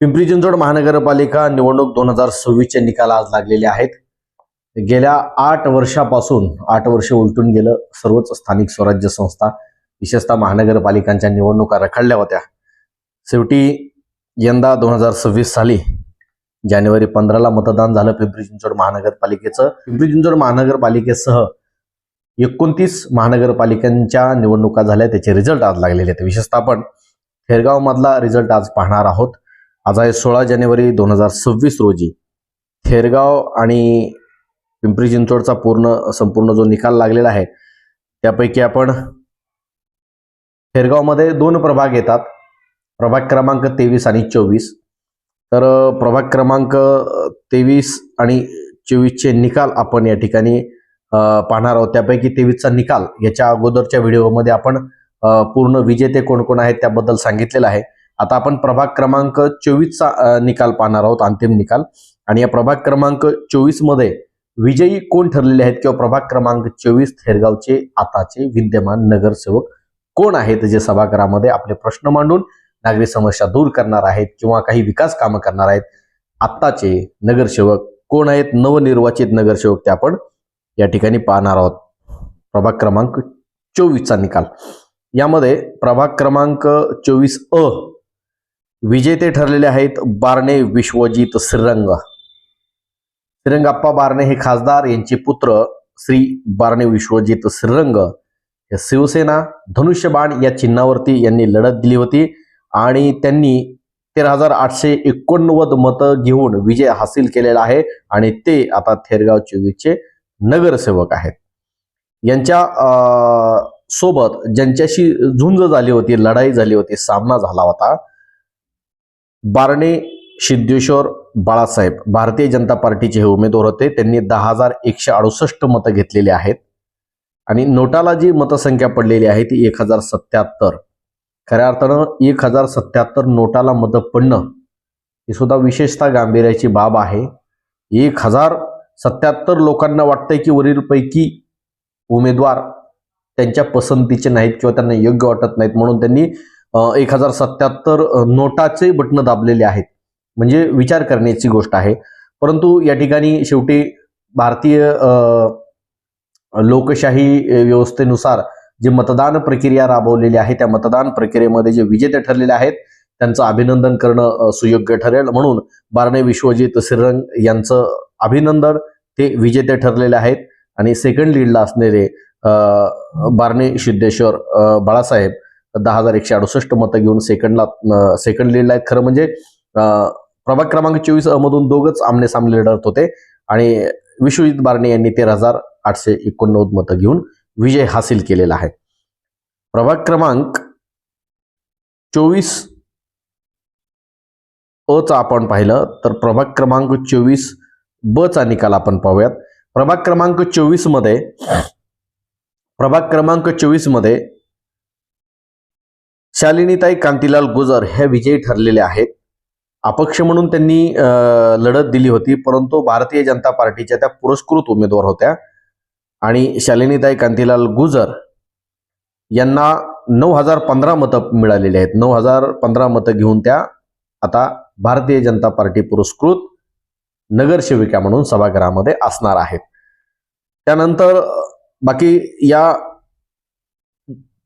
पिंपरी चिंचवड महानगरपालिका निवडणूक दोन हजार सव्वीसचे निकाल आज लागलेले आहेत. गेल्या आठ वर्षापासून आठ वर्ष उलटून गेलं सर्वच स्थानिक स्वराज्य संस्था विशेषतः महानगरपालिकांच्या निवडणुका रखडल्या होत्या. शेवटी यंदा दोन हजार सव्वीस साली जानेवारी पंधराला मतदान झालं पिंपरी चिंचवड महानगरपालिकेचं. पिंपरी चिंचवड महानगरपालिकेसह एकोणतीस महानगरपालिकांच्या निवडणुका झाल्या त्याचे रिझल्ट आज लागलेले आहेत. विशेषतः आपण खेरगावमधला रिझल्ट आज पाहणार आहोत. आज आहे सोळा जानेवारी दोन हजार सव्वीस रोजी. थेरगाव आणि पिंपरी चिंचवडचा पूर्ण संपूर्ण जो निकाल लागलेला आहे त्यापैकी आपण थेरगावमध्ये दोन प्रभाग येतात. प्रभाग क्रमांक तेवीस आणि चोवीस. तर प्रभाग क्रमांक तेवीस आणि चोवीसचे निकाल आपण या ठिकाणी पाहणार आहोत. त्यापैकी तेवीसचा निकाल याच्या अगोदरच्या व्हिडिओमध्ये आपण पूर्ण विजेते कोण कोण आहेत त्याबद्दल सांगितलेलं आहे. आता आपण प्रभाग क्रमांक चोवीसचा निकाल पाहणार आहोत अंतिम निकाल. आणि या प्रभाग क्रमांक चोवीसमध्ये विजयी कोण ठरलेले आहेत किंवा प्रभाग क्रमांक चोवीस थेरगावचे आताचे विद्यमान नगरसेवक कोण आहेत जे सभागृहामध्ये आपले प्रश्न मांडून नागरी समस्या दूर करणार आहेत किंवा काही विकास कामं करणार आहेत? आत्ताचे नगरसेवक कोण आहेत? नवनिर्वाचित नगरसेवक ते आपण या ठिकाणी पाहणार आहोत. प्रभाग क्रमांक चोवीसचा निकाल. यामध्ये प्रभाग क्रमांक चोवीस अ विजेते ठरलेले आहेत बारणे विश्वजित श्रीरंग. श्रीरंगाप्पा बारणे हे खासदार यांचे पुत्र श्री बारणे विश्वजित श्रीरंग. हे शिवसेना धनुष्यबाण या चिन्हावरती यांनी लढत दिली होती आणि त्यांनी तेरा हजार आठशे एकोणनव्वद मतं घेऊन विजय हासिल केलेला आहे आणि ते आता थेरगाव चोवीसचे नगरसेवक आहेत. यांच्या अं, सोबत ज्यांच्याशी झुंज झाली होती लढाई झाली होती सामना झाला होता बारणे सिद्धेश्वर बाळासाहेब. भारतीय जनता पार्टीचे हे उमेदवार होते. त्यांनी दहा हजार एकशे अडुसष्ट मतं घेतलेली आहेत. आणि नोटाला जी मतसंख्या पडलेली आहे ती एक हजार सत्याहत्तर. खऱ्या अर्थानं एक हजार सत्याहत्तर नोटाला मतं पडणं ही सुद्धा विशेषतः गांभीर्याची बाब आहे. एक हजार सत्याहत्तर लोकांना वाटतंय की वरीलपैकी उमेदवार त्यांच्या पसंतीचे नाहीत किंवा त्यांना योग्य वाटत नाहीत. म्हणून त्यांनी एक हजार सत्याहत्तर नोटाचे बटणं दाबलेले आहेत. म्हणजे विचार करण्याची गोष्ट आहे. परंतु या ठिकाणी शेवटी भारतीय लोकशाही व्यवस्थेनुसार जे मतदान प्रक्रिया राबवलेली आहे त्या मतदान प्रक्रियेमध्ये जे विजेते ठरलेले आहेत त्यांचं अभिनंदन करणं सुयोग्य ठरेल. म्हणून बारणे विश्वजित श्रीरंग यांचं अभिनंदन ते विजेते ठरलेले आहेत. आणि सेकंड लीडला असलेले बारणे सिद्धेश्वर बाळासाहेब दहा हजार एकशे अडुसष्ट मतं घेऊन सेकंडला सेकंड लीडला आहेत. खरं म्हणजे प्रभाग क्रमांक चोवीस मधून दोघच आमने सामने लढत होते. आणि विश्वजित बारणे यांनी तेरा हजार आठशे एकोणनव्वद मतं घेऊन विजय हासिल केलेला आहे. प्रभाग क्रमांक चोवीस अ चा आपण पाहिलं तर प्रभाग क्रमांक चोवीस ब चा निकाल आपण पाहूयात. प्रभाग क्रमांक चोवीसमध्ये प्रभाग क्रमांक चोवीसमध्ये शालिनीताई कांतीलाल गुजर ह्या विजयी ठरलेल्या आहेत. अपक्ष म्हणून त्यांनी लढत दिली होती परंतु भारतीय जनता पार्टीच्या त्या पुरस्कृत उमेदवार होत्या. आणि शालिनीताई कांतीलाल गुजर यांना नऊ हजार पंधरा मतं मिळालेली आहेत. नऊ हजार पंधरा मतं घेऊन त्या आता भारतीय जनता पार्टी पुरस्कृत नगरसेविका म्हणून सभागृहामध्ये असणार आहेत. त्यानंतर बाकी या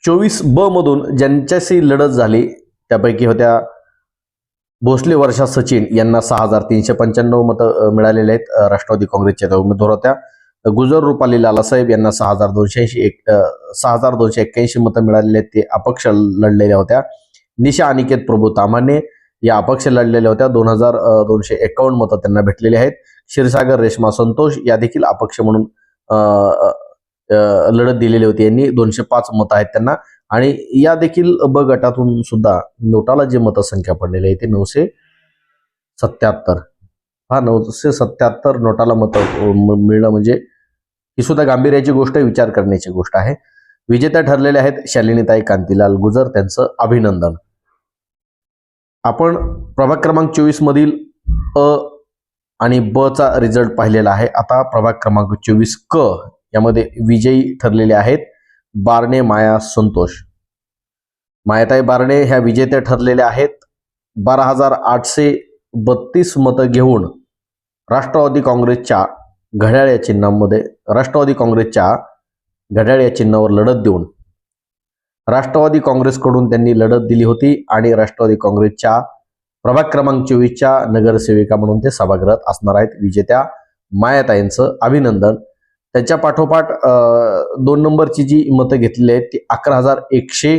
चोवीस ब मधून ज्यांच्याशी लढत झाली त्यापैकी होत्या भोसले वर्षा सचिन यांना सहा हजार तीनशे पंच्याण्णव मतं मिळालेले आहेत. राष्ट्रवादी काँग्रेसच्या त्या उमेदवार होत्या. गुजर रुपाली लालासाहेब यांना सहा हजार दोनशे ऐंशी एक सहा हजार दोनशे एक्क्याऐंशी मतं मिळालेले आहेत. ते अपक्ष लढलेल्या होत्या. निशा अनिकेत प्रभू तामाने या अपक्ष लढलेल्या होत्या. दोन हजार दोनशे एकावन्न मतं त्यांना भेटलेली आहेत. क्षीरसागर रेश्मा संतोष या देखील अपक्ष म्हणून लढत दिलेली होती. यांनी दोनशे पाच मतं आहेत त्यांना. आणि या देखील ब गटातून सुद्धा नोटाला जी मतसंख्या पडलेली आहे ते नऊशे सत्याहत्तर. हा नऊशे सत्याहत्तर नोटाला मत मिळणं म्हणजे ही सुद्धा गांभीर्याची गोष्ट आहे विचार करण्याची गोष्ट आहे. विजेत्या ठरलेल्या आहेत शालिनीताई कांतीलाल गुजर त्यांचं अभिनंदन. आपण प्रभाग क्रमांक चोवीस मधील अ आणि ब चा रिझल्ट पाहिलेला आहे. आता प्रभाग क्रमांक चोवीस क यामध्ये विजयी ठरलेले आहेत. बारणे माया संतोष. मायाताई बारणे ह्या विजेत्या ठरलेल्या आहेत. बारा हजार आठशे बत्तीस मतं घेऊन राष्ट्रवादी काँग्रेसच्या घड्याळ या चिन्हामध्ये राष्ट्रवादी काँग्रेसच्या घड्याळ या चिन्हावर लढत देऊन राष्ट्रवादी काँग्रेसकडून त्यांनी लढत दिली होती आणि राष्ट्रवादी काँग्रेसच्या प्रभाग क्रमांक चोवीसच्या नगरसेविका म्हणून ते सभागृहात असणार आहेत. विजेत्या मायाताईंचं अभिनंदन. त्याच्या पाठोपाठ अं, दोन नंबरची जी मतं घेतलेली आहेत ती अकरा हजार एकशे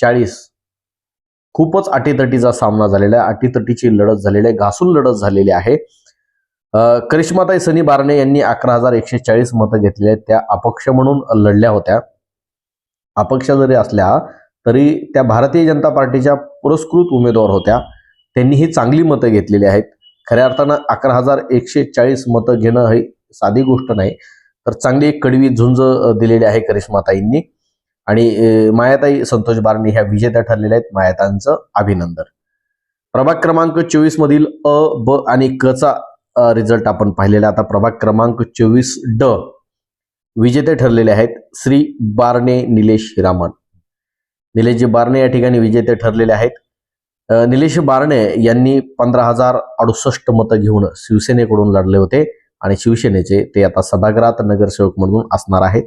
चाळीस. खूपच अटीतटीचा सामना झालेला आहे. अटीतटीची लढत झालेली आहे. घासून लढत झालेली आहे. करिश्माताई सनी बारणे यांनी अकरा हजार एकशे चाळीस मतं घेतलेली आहेत. त्या अपक्ष म्हणून लढल्या होत्या. अपक्ष जरी असल्या तरी त्या भारतीय जनता पार्टीच्या पुरस्कृत उमेदवार होत्या. त्यांनी ही चांगली मतं घेतलेली आहेत. खऱ्या अर्थानं अकरा हजार एकशे चाळीस मतं घेणं ही साधी गोष्ट नाही. तर चांगली एक कडवी झुंज दिलेली आहे करिश्माताईंनी. आणि मायाताई संतोष बारणी ह्या विजेत्या ठरलेल्या आहेत मायातांचं अभिनंदन. प्रभाग क्रमांक चोवीस मधील अ ब आणि क चा रिझल्ट आपण पाहिलेला आता प्रभाग क्रमांक चोवीस ड विजेते ठरलेले आहेत श्री बारणे निलेश हिरामन निलेशजी बारणे या ठिकाणी विजेते ठरलेले आहेत. निलेश बारणे यांनी पंधरा हजार अडुसष्ट मतं घेऊन शिवसेनेकडून लढले होते. आणि शिवसेनेचे ते आता सभागृहात नगरसेवक म्हणून असणार आहेत.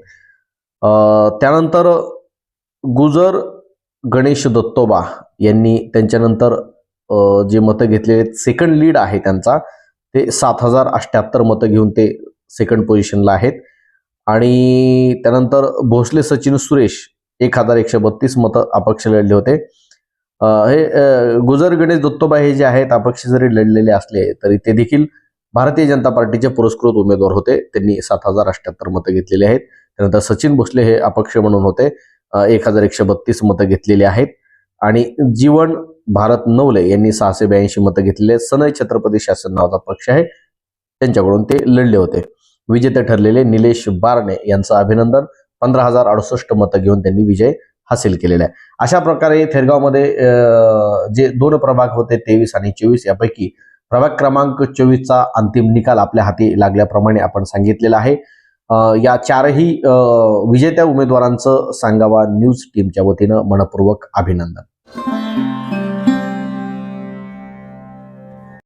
त्यानंतर गुजर गणेश दत्तोबा यांनी त्यांच्यानंतर जे मतं घेतलेले सेकंड लीड आहे त्यांचा ते सात हजार अठ्ठ्याहत्तर मतं घेऊन ते सेकंड पोझिशनला आहेत. आणि त्यानंतर भोसले सचिन सुरेश एक हजार एकशे बत्तीस मतं अपक्ष लढले होते. हे गुजर गणेश दत्तोबा हे जे आहेत अपक्ष जरी लढलेले असले तरी ते देखील भारतीय जनता पार्टीचे पुरस्कृत उमेदवार होते. त्यांनी सात हजार अठ्ठ्याहत्तर मतं घेतलेली आहेत. त्यानंतर सचिन भोसले हे अपक्ष म्हणून होते. एक हजार एकशे बत्तीस मतं घेतलेली आहेत. आणि जीवन भारत नवले यांनी सहाशे ब्याऐंशी मतं घेतलेली आहेत. सनय छत्रपती शासन नावाचा पक्ष आहे. त्यांच्याकडून ते लढले होते. विजेते ठरलेले निलेश बारणे यांचं अभिनंदन. पंधरा हजार अडुसष्ट मतं घेऊन त्यांनी विजय हासिल केलेला आहे. अशा प्रकारे थेरगावमध्ये जे दोन प्रभाग होते तेवीस आणि चोवीस यापैकी प्रभाग क्रमांक चोवीसचा अंतिम निकाल आपल्या हाती लागल्याप्रमाणे आपण सांगितलेला आहे. या चारही विजेत्या उमेदवारांचं सांगावा न्यूज टीमच्या वतीनं मनपूर्वक अभिनंदन.